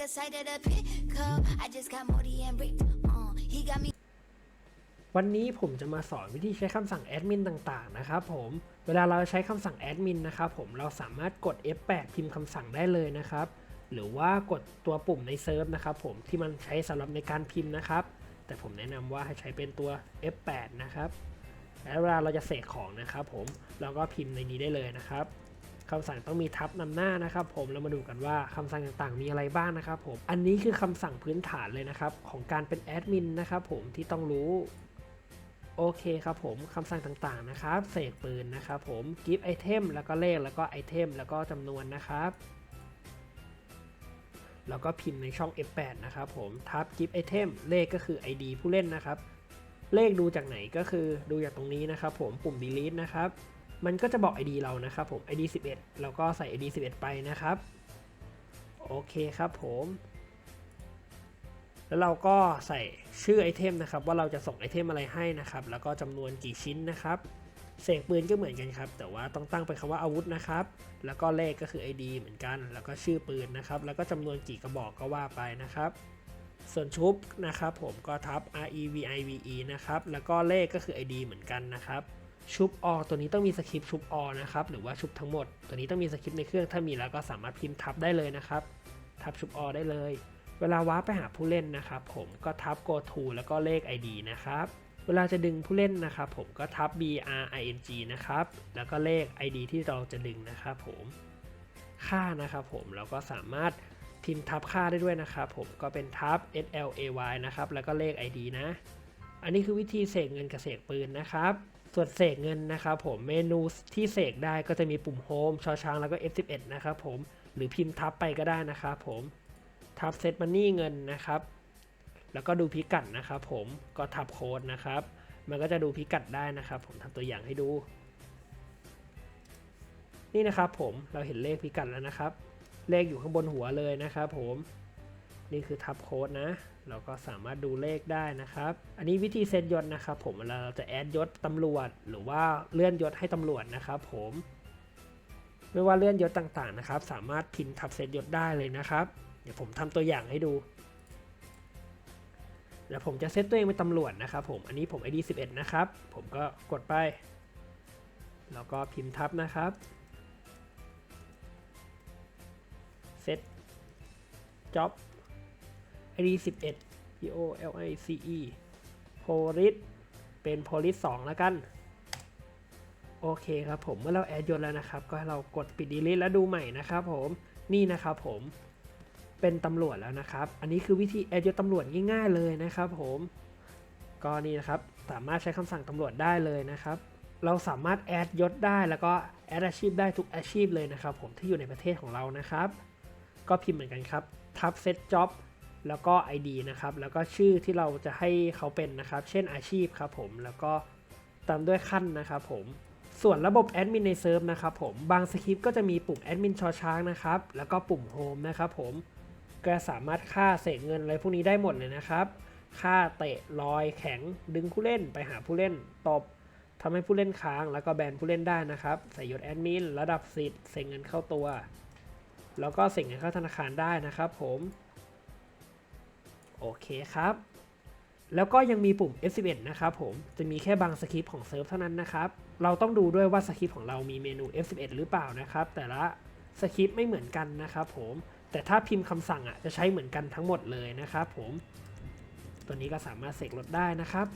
a sight of the pickle. I just got Morty and Rick. Uh, he got me. วันนี้ผมจะมาสอนวิธีใช้คำสั่งแอดมินต่างๆ นะครับผม เวลาเราใช้คำสั่งแอดมินนะครับผม เราสามารถกด F8 พิมพ์คำสั่งได้เลยนะครับ หรือว่ากดตัวปุ่มในเซิร์ฟนะครับผม ที่มันใช้สำหรับในการพิมพ์นะครับ แต่ผมแนะนำว่าให้ใช้เป็นตัว F8 นะครับ แล้วเวลาเราจะเสกของนะครับผม เราก็พิมพ์ในนี้ได้เลยนะครับ คำสั่งต้องมีทับนำหน้านะครับ ผมเรามาดูกันว่าคำสั่งต่างๆ มีอะไรบ้างนะครับผมอันนี้คือคำสั่งพื้นฐานเลยนะครับของการเป็นแอดมินนะครับผมที่ต้องรู้โอเคครับผมคำสั่งต่างๆนะครับเสกปืนนะครับผม give item แล้วก็เลขแล้วก็ item แล้วก็จำนวนนะครับแล้วก็พิมพ์ในช่อง F8 นะครับผมทับ give item เลขก็คือ ID ผู้เล่นนะครับ เลขดูจากไหนก็คือดูจากตรงนี้นะครับผมปุ่ม delete นะครับ มันก็จะบอก ID เรานะครับผม ID 11แล้วก็ใส่ ID 11 ไปนะครับ โอเคครับผม แล้วเราก็ใส่ชื่อไอเทมนะครับ ว่าเราจะส่งไอเทมอะไรให้นะครับ แล้วก็จำนวนกี่ชิ้นนะครับเสกปืนก็เหมือนกันครับ แต่ว่าต้องตั้งเป็นคำว่าอาวุธนะครับ แล้วก็เลขก็คือ ID เหมือนกัน แล้วก็ชื่อปืนนะครับ แล้วก็จำนวนกี่กระบอกก็ว่าไปนะครับ ส่วนชุบนะครับ ผมก็ทับ R E V I V E นะครับ แล้วก็เลขก็คือ ID เหมือนกันนะครับ ชุบออตัวนี้ต้องมีสคริปต์ชุบออนะครับหรือว่าชุบทั้งหมด ตัวนี้ต้องมีสคริปต์ในเครื่องถ้ามีแล้วก็สามารถพิมพ์ทับได้เลยนะครับ ทับชุบออได้เลย เวลาว้าร์ปไปหาผู้เล่นนะครับ ผมก็ทับ go to แล้วก็เลข ID นะครับเวลาจะดึงผู้เล่นนะครับผมก็ทับ b r i n g นะครับแล้วก็เลข ID ที่เราจะดึงนะครับผมค่านะครับผมเราก็สามารถพิมพ์ทับค่าได้ด้วยนะครับผมก็เป็นทับ s l a y นะครับแล้วก็เลข ID นะ อันนี้คือวิธีเสกเงินกับเสกปืนนะครับ ส่วนเสกเงินนะครับผมเมนูที่เสกได้ก็จะมีปุ่มโฮมชอช้างแล้วก็ F11 นะครับผมหรือพิมพ์ทับไปก็ได้นะครับผมทับเซตมันนี่เงินนะครับ แล้วก็ดูพิกัดนะครับผมก็ทับโค้ดนะครับ มันก็จะดูพิกัดได้นะครับ ผมทำตัวอย่างให้ดู นี่นะครับผมเราเห็นเลขพิกัดแล้วนะครับ เลขอยู่ข้างบนหัวเลยนะครับผม นี่คือทับโค้ดนะ เราก็สามารถดูเลขได้นะครับ อันนี้วิธีเซตยศนะครับผมเวลาเราจะแอดยศตำรวจ หรือว่าเลื่อนยศให้ตำรวจนะครับผมไม่ว่าเลื่อนยศต่างๆนะครับ สามารถพิมพ์ทับเซตยศได้เลยนะครับ เดี๋ยวผมทำตัวอย่างให้ดูเดี๋ยวผมจะเซตตัวเองเป็นตำรวจนะครับผม อันนี้ผม ID 11 นะครับ ผมก็กดไป แล้วก็พิมพ์ทับนะครับ เซต job ID 11 P O L I C E police เป็น police 2แล้วกัน โอเคครับผมเมื่อเราแอดยศแล้วนะครับ ก็ให้เรากดปิด delete แล้วดูใหม่นะครับผมนี่นะครับผมเป็นตำรวจแล้วนะครับ อันนี้คือวิธีแอดยศตำรวจง่ายๆเลยนะครับผมก็นี่นะครับสามารถใช้คำสั่งตำรวจได้เลยนะครับ เราสามารถแอดยศได้แล้วก็แอดอาชีพได้ทุกอาชีพเลยนะครับ ผมที่อยู่ในประเทศของเรานะครับ ก็พิมพ์เหมือนกันครับทับเซตจ็อบ แล้วก็ ID นะครับ แล้วก็ชื่อที่เราจะให้เขาเป็นนะครับ เช่นอาชีพครับผม แล้วก็ตามด้วยขั้นนะครับผม ส่วนระบบแอดมินในเซิร์ฟนะครับผม บางสคริปต์ก็จะมีปุ่มแอดมินชอช้างนะครับ แล้วก็ปุ่มโฮมนะครับผม ก็สามารถค่าเสกเงินอะไรพวกนี้ได้หมดเลยนะครับ ค่าเตะลอยแข็งดึงผู้เล่นไปหาผู้เล่นตบทำให้ผู้เล่นค้างแล้วก็แบนผู้เล่นได้นะครับ ใส่ยศแอดมิน ระดับสิทธิ์เสกเงินเข้าตัว แล้วก็เสกเงินเข้าธนาคารได้นะครับผม โอเคครับ แล้วก็ยังมีปุ่ม F11 นะครับผม จะมีแค่บางสคริปต์ของเซิร์ฟเท่านั้นนะครับ เราต้องดูด้วยว่าสคริปต์ของเรามีเมนู F11 หรือเปล่านะครับ แต่ละสคริปต์ไม่เหมือนกันนะครับผม แต่ถ้าพิมพ์คำสั่งอะจะใช้เหมือนกันทั้งหมดเลยนะครับผม ตัวนี้ก็สามารถเสกลดได้นะครับ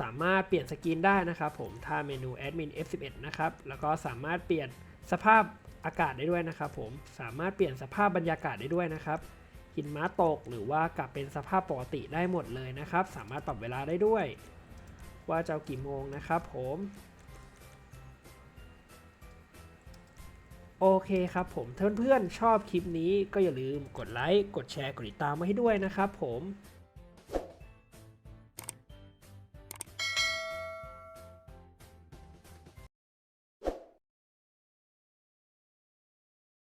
สามารถเปลี่ยนสกรีนได้นะครับผม ถ้าเมนูแอดมิน F11 นะครับ แล้วก็สามารถเปลี่ยนสภาพ อากาศได้ด้วยนะครับผมสามารถเปลี่ยนสภาพบรรยากาศได้ด้วยนะครับหินม้าตกหรือว่ากลับเป็นสภาพปกติได้หมดเลยนะครับ สามารถปรับเวลาได้ด้วย ว่าจะกี่โมงนะครับผมโอเคครับผมเพื่อนๆชอบคลิปนี้ก็อย่าลืมกดไลค์กดแชร์กดติดตามมาให้ด้วยนะครับผม